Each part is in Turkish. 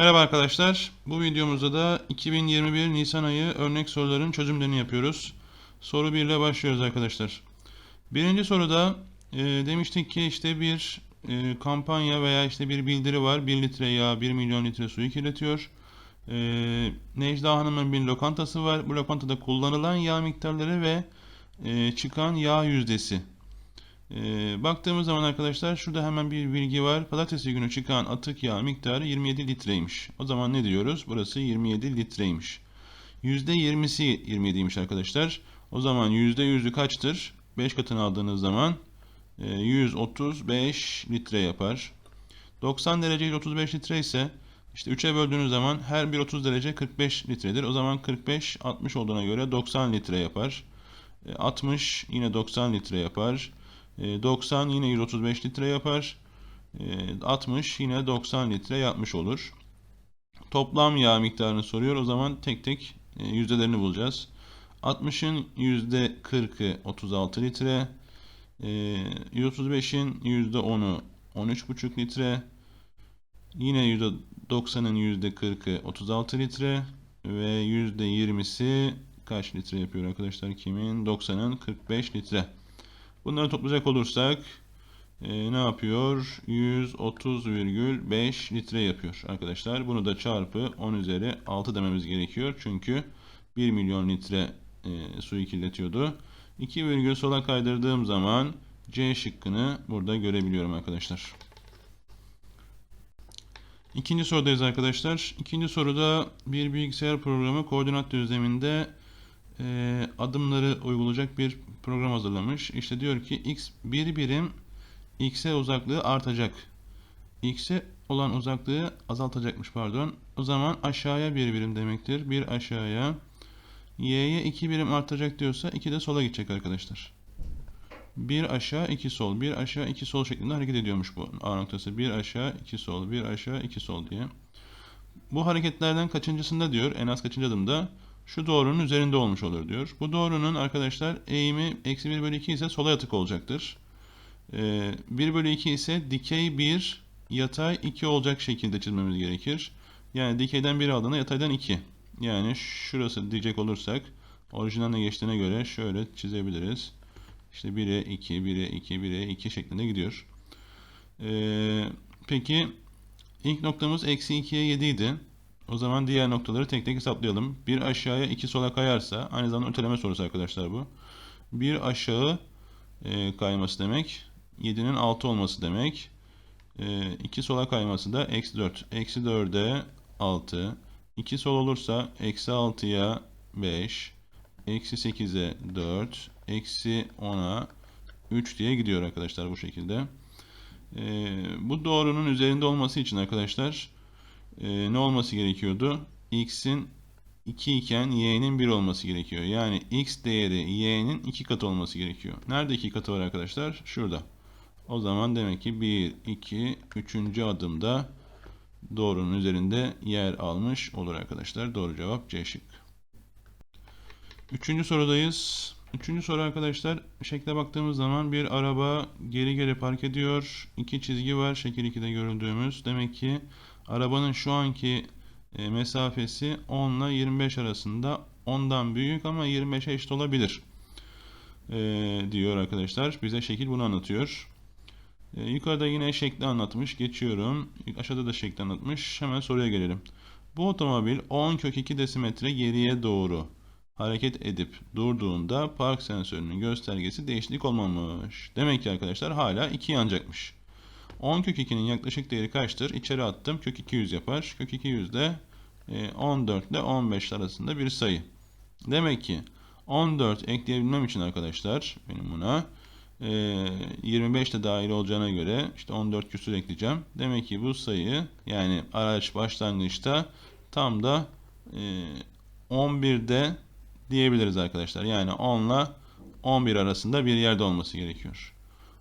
Merhaba arkadaşlar. Bu videomuzda da 2021 Nisan ayı örnek soruların çözümlerini yapıyoruz. Soru 1 ile başlıyoruz arkadaşlar. Birinci soruda e, demiştik ki işte bir e, kampanya veya işte bir bildiri var. 1 litre yağ 1 milyon litre suyu kirletiyor. E, Necla Hanım'ın bir lokantası var. Bu lokantada kullanılan yağ miktarları ve e, çıkan yağ yüzdesi. Ee, baktığımız zaman arkadaşlar şurada hemen bir bilgi var. Pazartesi günü çıkan atık yağ miktarı 27 litreymiş. O zaman ne diyoruz? Burası 27 litreymiş. %20'si 27'ymiş arkadaşlar. O zaman %100'ü kaçtır? 5 katını aldığınız zaman e, 135 litre yapar. 90 derece ile 35 litre ise işte 3'e böldüğünüz zaman her bir 30 derece 45 litredir. O zaman 45 60 olduğuna göre 90 litre yapar. E, 60 yine 90 litre yapar. E, 90 yine 135 litre yapar. E, 60 yine 90 litre yapmış olur. Toplam yağ miktarını soruyor. O zaman tek tek e, yüzdelerini bulacağız. 60'ın %40'ı 36 litre. E, 135'in %10'u 13,5 litre. Yine %90'ın %40'ı 36 litre. Ve %20'si kaç litre yapıyor arkadaşlar? Kimin? 90'ın 45 litre. Bunları toplayacak olursak e, ne yapıyor? 130,5 litre yapıyor arkadaşlar. Bunu da çarpı 10 üzeri 6 dememiz gerekiyor. Çünkü 1 milyon litre e, suyu kirletiyordu. 2 virgül sola kaydırdığım zaman C şıkkını burada görebiliyorum arkadaşlar. İkinci sorudayız arkadaşlar. İkinci soruda bir bilgisayar programı koordinat düzleminde e, adımları uygulayacak bir program hazırlamış. İşte diyor ki x bir birim x'e uzaklığı artacak. x'e olan uzaklığı azaltacakmış pardon. O zaman aşağıya bir birim demektir. Bir aşağıya y'ye iki birim artacak diyorsa iki de sola gidecek arkadaşlar. Bir aşağı iki sol, bir aşağı iki sol şeklinde hareket ediyormuş bu A noktası. Bir aşağı iki sol, bir aşağı iki sol diye. Bu hareketlerden kaçıncısında diyor, en az kaçıncı adımda şu doğrunun üzerinde olmuş olur diyor. Bu doğrunun arkadaşlar eğimi eksi 1 bölü 2 ise sola yatık olacaktır. Ee, 1 bölü 2 ise dikey 1 yatay 2 olacak şekilde çizmemiz gerekir. Yani dikeyden 1 aldığında yataydan 2. Yani şurası diyecek olursak orijinaline geçtiğine göre şöyle çizebiliriz. İşte 1'e 2, 1'e 2, 1'e 2 şeklinde gidiyor. Ee, peki ilk noktamız eksi 2'ye 7 idi. O zaman diğer noktaları tek tek hesaplayalım. Bir aşağıya iki sola kayarsa aynı zamanda öteleme sorusu arkadaşlar bu. Bir aşağı e, kayması demek 7'nin 6 olması demek. E, iki sola kayması da eksi 4. Eksi 4'e 6. 2 sol olursa eksi 6'ya 5. Eksi 8'e 4. Eksi 10'a 3 diye gidiyor arkadaşlar bu şekilde. E, bu doğrunun üzerinde olması için arkadaşlar e, ne olması gerekiyordu? x'in 2 iken y'nin 1 olması gerekiyor. Yani x değeri y'nin 2 katı olması gerekiyor. Nerede 2 katı var arkadaşlar? Şurada. O zaman demek ki 1, 2, 3. adımda doğrunun üzerinde yer almış olur arkadaşlar. Doğru cevap C şık. Üçüncü sorudayız. Üçüncü soru arkadaşlar şekle baktığımız zaman bir araba geri geri park ediyor. İki çizgi var şekil 2'de görüldüğümüz. Demek ki Arabanın şu anki e, mesafesi 10 ile 25 arasında. Ondan büyük ama 25'e eşit olabilir. E, diyor arkadaşlar. Bize şekil bunu anlatıyor. E, yukarıda yine şekli anlatmış. Geçiyorum. Aşağıda da şekli anlatmış. Hemen soruya gelelim. Bu otomobil 10 kök 2 desimetre geriye doğru hareket edip durduğunda park sensörünün göstergesi değişiklik olmamış. Demek ki arkadaşlar hala 2 yanacakmış. 10 kök 2'nin yaklaşık değeri kaçtır? İçeri attım. Kök 200 yapar. Kök 200 de 14 ile 15 arasında bir sayı. Demek ki 14 ekleyebilmem için arkadaşlar benim buna 25 de dahil olacağına göre işte 14 küsur ekleyeceğim. Demek ki bu sayı yani araç başlangıçta tam da 11'de diyebiliriz arkadaşlar. Yani 10 ile 11 arasında bir yerde olması gerekiyor.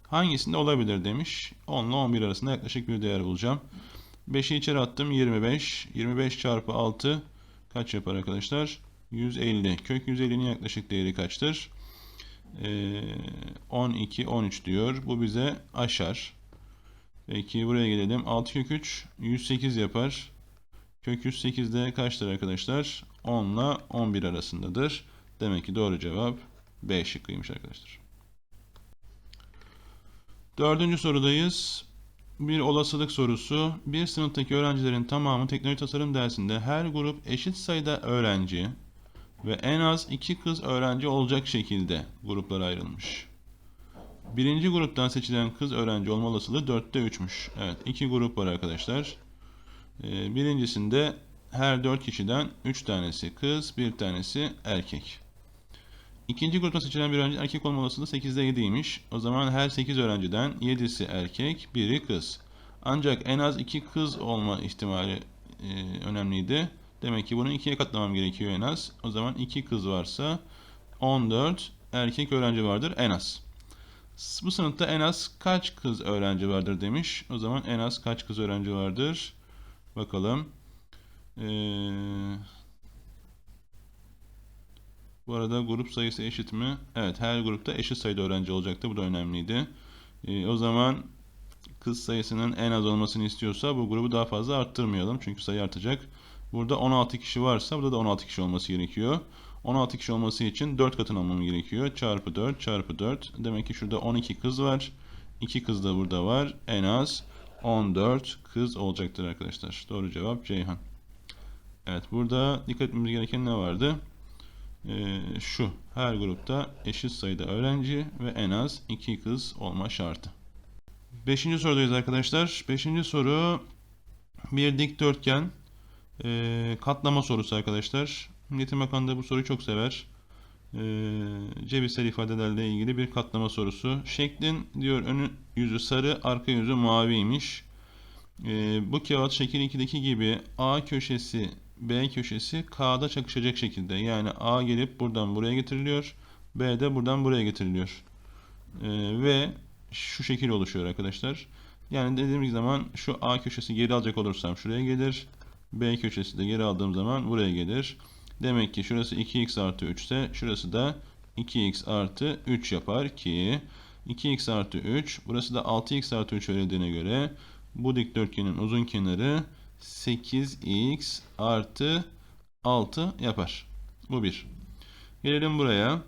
Hangisinde olabilir demiş. 10 ile 11 arasında yaklaşık bir değer bulacağım. 5'i içeri attım 25. 25 çarpı 6 kaç yapar arkadaşlar? 150. Kök 150'nin yaklaşık değeri kaçtır? Ee, 12, 13 diyor. Bu bize aşar. Peki buraya gelelim. 6 kök 3 108 yapar. Kök 108 de kaçtır arkadaşlar? 10 ile 11 arasındadır. Demek ki doğru cevap B şıkkıymış arkadaşlar. Dördüncü sorudayız. Bir olasılık sorusu. Bir sınıftaki öğrencilerin tamamı teknoloji tasarım dersinde her grup eşit sayıda öğrenci ve en az iki kız öğrenci olacak şekilde gruplara ayrılmış. Birinci gruptan seçilen kız öğrenci olma olasılığı 4'te 3'müş. Evet iki grup var arkadaşlar. Ee, birincisinde her 4 kişiden 3 tanesi kız, bir tanesi erkek. İkinci grupta seçilen bir öğrenci erkek olma olasılığı 8'de 7'ymiş. O zaman her 8 öğrenciden 7'si erkek, biri kız. Ancak en az 2 kız olma ihtimali e, önemliydi. Demek ki bunu 2'ye katlamam gerekiyor en az. O zaman 2 kız varsa 14 erkek öğrenci vardır en az. Bu sınıfta en az kaç kız öğrenci vardır demiş. O zaman en az kaç kız öğrenci vardır? Bakalım. Ee, bu arada grup sayısı eşit mi? Evet her grupta eşit sayıda öğrenci olacaktı. Bu da önemliydi. Ee, o zaman kız sayısının en az olmasını istiyorsa bu grubu daha fazla arttırmayalım. Çünkü sayı artacak. Burada 16 kişi varsa burada da 16 kişi olması gerekiyor. 16 kişi olması için 4 katını almam gerekiyor. Çarpı 4 çarpı 4. Demek ki şurada 12 kız var. 2 kız da burada var. En az 14 kız olacaktır arkadaşlar. Doğru cevap Ceyhan. Evet burada dikkat etmemiz gereken ne vardı? Ee, şu her grupta eşit sayıda öğrenci ve en az 2 kız olma şartı. Beşinci sorudayız arkadaşlar. Beşinci soru bir dikdörtgen e, katlama sorusu arkadaşlar. Metin Bakan da bu soruyu çok sever. E, cebirsel ifadelerle ilgili bir katlama sorusu. Şeklin diyor önü yüzü sarı, arka yüzü maviymiş. E, bu kağıt şekil 2'deki gibi A köşesi B köşesi K'da çakışacak şekilde. Yani A gelip buradan buraya getiriliyor. B de buradan buraya getiriliyor. E, ve şu şekil oluşuyor arkadaşlar. Yani dediğimiz zaman şu A köşesi geri alacak olursam şuraya gelir. B köşesi de geri aldığım zaman buraya gelir. Demek ki şurası 2x artı 3 ise şurası da 2x artı 3 yapar ki 2x artı 3 burası da 6x artı 3 verildiğine göre bu dikdörtgenin uzun kenarı 8x artı 6 yapar. Bu bir. Gelelim buraya.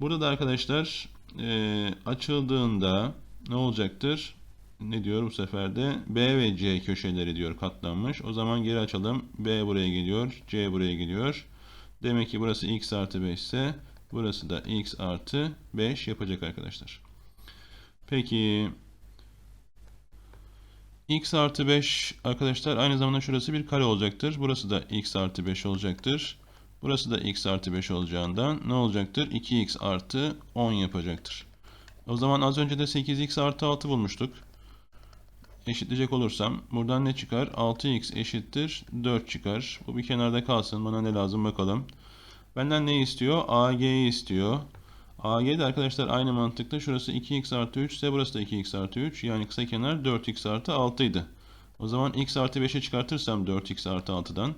Burada da arkadaşlar e, açıldığında ne olacaktır? Ne diyor bu sefer de? B ve C köşeleri diyor katlanmış. O zaman geri açalım. B buraya geliyor. C buraya geliyor. Demek ki burası x artı 5 ise burası da x artı 5 yapacak arkadaşlar. Peki x artı 5 arkadaşlar aynı zamanda şurası bir kare olacaktır. Burası da x artı 5 olacaktır. Burası da x artı 5 olacağından ne olacaktır? 2x artı 10 yapacaktır. O zaman az önce de 8x artı 6 bulmuştuk. Eşitleyecek olursam buradan ne çıkar? 6x eşittir 4 çıkar. Bu bir kenarda kalsın. Bana ne lazım bakalım. Benden ne istiyor? AG'yi istiyor. AG de arkadaşlar aynı mantıkta şurası 2x artı 3 ise burası da 2x artı 3. Yani kısa kenar 4x artı 6 idi. O zaman x artı 5'e çıkartırsam 4x artı 6'dan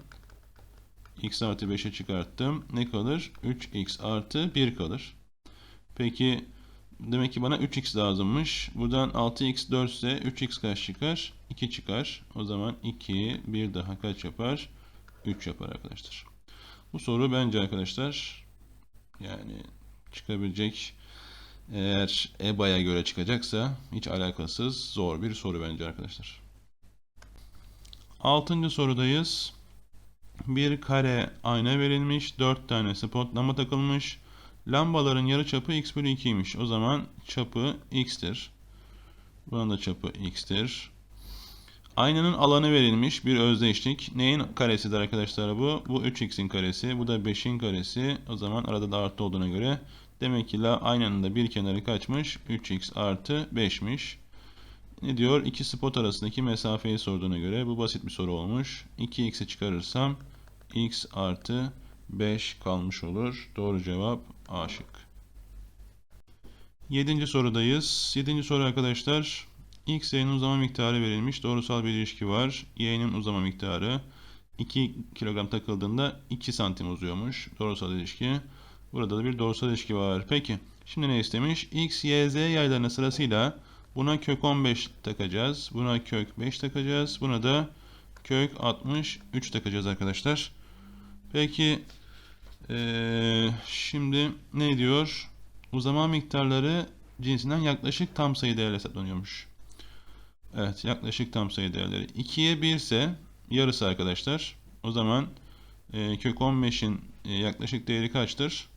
x artı 5'e çıkarttım. Ne kalır? 3x artı 1 kalır. Peki demek ki bana 3x lazımmış. Buradan 6x 4 ise 3x kaç çıkar? 2 çıkar. O zaman 2 bir daha kaç yapar? 3 yapar arkadaşlar. Bu soru bence arkadaşlar yani çıkabilecek eğer EBA'ya göre çıkacaksa hiç alakasız zor bir soru bence arkadaşlar. Altıncı sorudayız. Bir kare ayna verilmiş. 4 tane spot lamba takılmış. Lambaların yarı çapı x bölü 2'ymiş. O zaman çapı x'tir. Bunun da çapı x'tir. Aynanın alanı verilmiş bir özdeşlik. Neyin karesidir arkadaşlar bu? Bu 3x'in karesi. Bu da 5'in karesi. O zaman arada da artı olduğuna göre demek ki la aynanın da bir kenarı kaçmış? 3x artı 5'miş. Ne diyor? İki spot arasındaki mesafeyi sorduğuna göre bu basit bir soru olmuş. 2x'i çıkarırsam x artı 5 kalmış olur. Doğru cevap A şık. Yedinci sorudayız. Yedinci soru arkadaşlar. X y'nin uzama miktarı verilmiş. Doğrusal bir ilişki var. Y'nin uzama miktarı 2 kilogram takıldığında 2 santim uzuyormuş. Doğrusal ilişki. Burada da bir doğrusal ilişki var. Peki. Şimdi ne istemiş? X, Y, Z yaylarına sırasıyla buna kök 15 takacağız. Buna kök 5 takacağız. Buna da kök 63 takacağız arkadaşlar. Peki ee, şimdi ne diyor? Uzama miktarları cinsinden yaklaşık tam sayı değerle hesaplanıyormuş. Evet yaklaşık tam sayı değerleri. 2'ye 1 ise yarısı arkadaşlar. O zaman e, kök 15'in e, yaklaşık değeri kaçtır?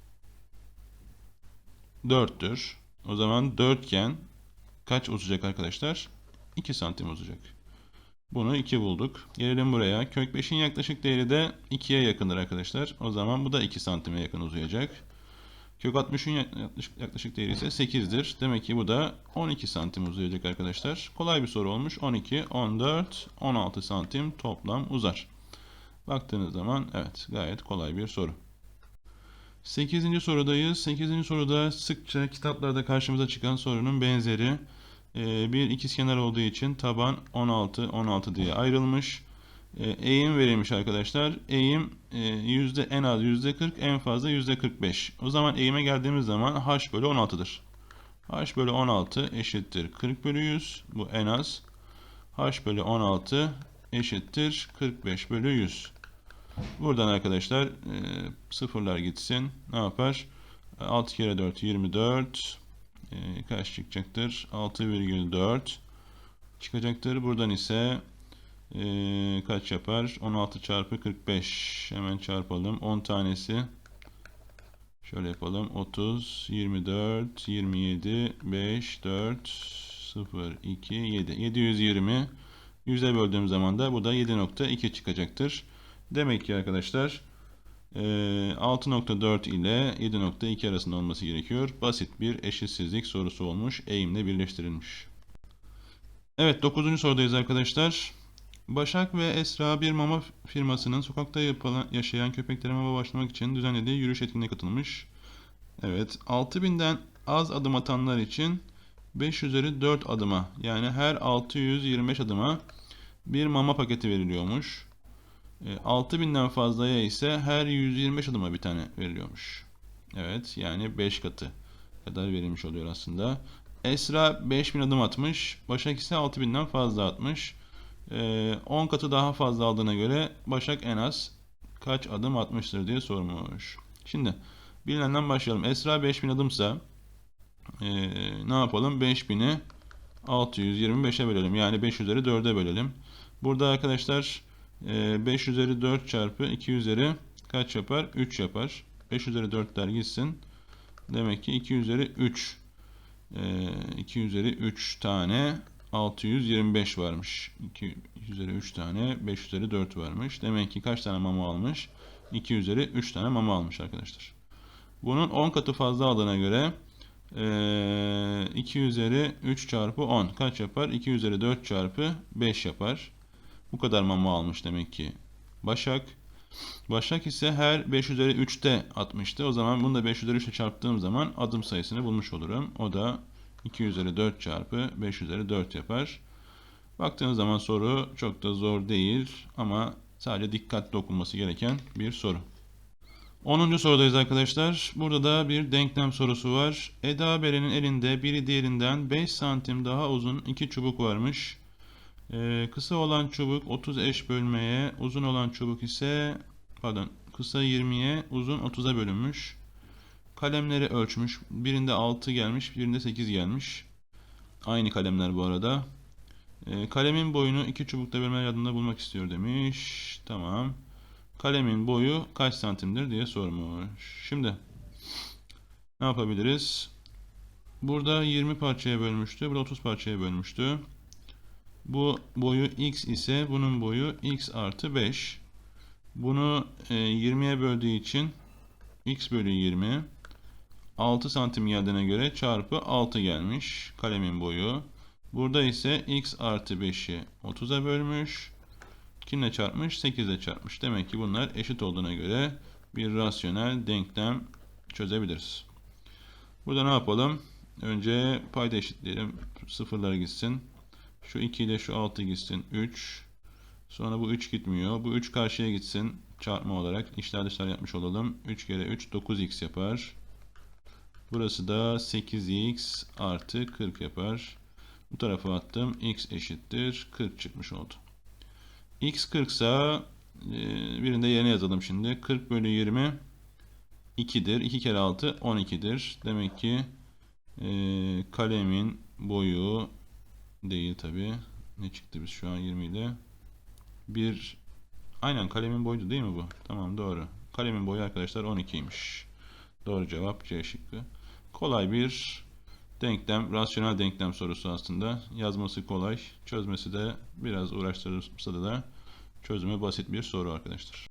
4'tür. O zaman dörtgen kaç uzayacak arkadaşlar? 2 santim uzayacak. Bunu 2 bulduk. Gelelim buraya. Kök 5'in yaklaşık değeri de 2'ye yakındır arkadaşlar. O zaman bu da 2 santime yakın uzayacak. Kök 60'ın yaklaşık, değeri ise 8'dir. Demek ki bu da 12 santim uzayacak arkadaşlar. Kolay bir soru olmuş. 12, 14, 16 santim toplam uzar. Baktığınız zaman evet gayet kolay bir soru. 8. sorudayız. 8. soruda sıkça kitaplarda karşımıza çıkan sorunun benzeri. Ee, bir ikizkenar olduğu için taban 16, 16 diye ayrılmış. Ee, eğim verilmiş arkadaşlar. Eğim e, yüzde en az yüzde 40, en fazla yüzde 45. O zaman eğime geldiğimiz zaman h bölü 16'dır. h bölü 16 eşittir 40 bölü 100. Bu en az. h bölü 16 eşittir 45 bölü 100. Buradan arkadaşlar e, sıfırlar gitsin. Ne yapar? 6 kere 4 24. E, kaç çıkacaktır? 6,4 çıkacaktır. Buradan ise e, kaç yapar? 16 çarpı 45. Hemen çarpalım. 10 tanesi. Şöyle yapalım. 30, 24, 27, 5, 4, 0, 2, 7. 720. 100'e böldüğüm zaman da bu da 7.2 çıkacaktır. Demek ki arkadaşlar 6.4 ile 7.2 arasında olması gerekiyor. Basit bir eşitsizlik sorusu olmuş. Eğimle birleştirilmiş. Evet 9. sorudayız arkadaşlar. Başak ve Esra bir mama firmasının sokakta yapılan, yaşayan köpeklere mama başlamak için düzenlediği yürüyüş etkinliğine katılmış. Evet 6000'den az adım atanlar için 5 üzeri 4 adıma yani her 625 adıma bir mama paketi veriliyormuş. 6000'den fazlaya ise her 125 adıma bir tane veriliyormuş. Evet yani 5 katı kadar verilmiş oluyor aslında. Esra 5000 adım atmış. Başak ise 6000'den fazla atmış. 10 katı daha fazla aldığına göre Başak en az kaç adım atmıştır diye sormuş. Şimdi bilinenden başlayalım. Esra 5000 adımsa ne yapalım? 5000'i 625'e bölelim. Yani 5 üzeri 4'e bölelim. Burada arkadaşlar 5 üzeri 4 çarpı 2 üzeri kaç yapar? 3 yapar. 5 üzeri 4'ler gitsin. Demek ki 2 üzeri 3. 2 üzeri 3 tane 625 varmış. 2 üzeri 3 tane 5 üzeri 4 varmış. Demek ki kaç tane mama almış? 2 üzeri 3 tane mama almış arkadaşlar. Bunun 10 katı fazla aldığına göre 2 üzeri 3 çarpı 10 kaç yapar? 2 üzeri 4 çarpı 5 yapar. Bu kadar mama almış demek ki Başak. Başak ise her 5 üzeri 3'te atmıştı. O zaman bunu da 5 üzeri 3 ile çarptığım zaman adım sayısını bulmuş olurum. O da 2 üzeri 4 çarpı 5 üzeri 4 yapar. Baktığınız zaman soru çok da zor değil ama sadece dikkatli okunması gereken bir soru. 10. sorudayız arkadaşlar. Burada da bir denklem sorusu var. Eda Beren'in elinde biri diğerinden 5 santim daha uzun iki çubuk varmış. Ee, kısa olan çubuk 30 eş bölmeye, uzun olan çubuk ise pardon kısa 20'ye, uzun 30'a bölünmüş. Kalemleri ölçmüş. Birinde 6 gelmiş, birinde 8 gelmiş. Aynı kalemler bu arada. Ee, kalemin boyunu iki çubukta bölme yardımında bulmak istiyor demiş. Tamam. Kalemin boyu kaç santimdir diye sormuş. Şimdi ne yapabiliriz? Burada 20 parçaya bölmüştü. Burada 30 parçaya bölmüştü. Bu boyu x ise bunun boyu x artı 5. Bunu e, 20'ye böldüğü için x bölü 20 6 santim geldiğine göre çarpı 6 gelmiş kalemin boyu. Burada ise x artı 5'i 30'a bölmüş. Kimle çarpmış? 8 ile çarpmış. Demek ki bunlar eşit olduğuna göre bir rasyonel denklem çözebiliriz. Burada ne yapalım? Önce payda eşitleyelim. Sıfırlar gitsin. Şu 2 ile şu 6 gitsin. 3. Sonra bu 3 gitmiyor. Bu 3 karşıya gitsin. Çarpma olarak işler dışlar yapmış olalım. 3 kere 3 9x yapar. Burası da 8x artı 40 yapar. Bu tarafa attım. x eşittir 40 çıkmış oldu. x 40 ise birinde yerine yazalım şimdi. 40 bölü 20 2'dir. 2 kere 6 12'dir. Demek ki e, kalemin boyu değil tabi. Ne çıktı biz şu an 20 ile? Bir aynen kalemin boyuydu değil mi bu? Tamam doğru. Kalemin boyu arkadaşlar 12'ymiş. Doğru cevap C şıkkı. Kolay bir denklem, rasyonel denklem sorusu aslında. Yazması kolay, çözmesi de biraz uğraştırırsa da çözümü basit bir soru arkadaşlar.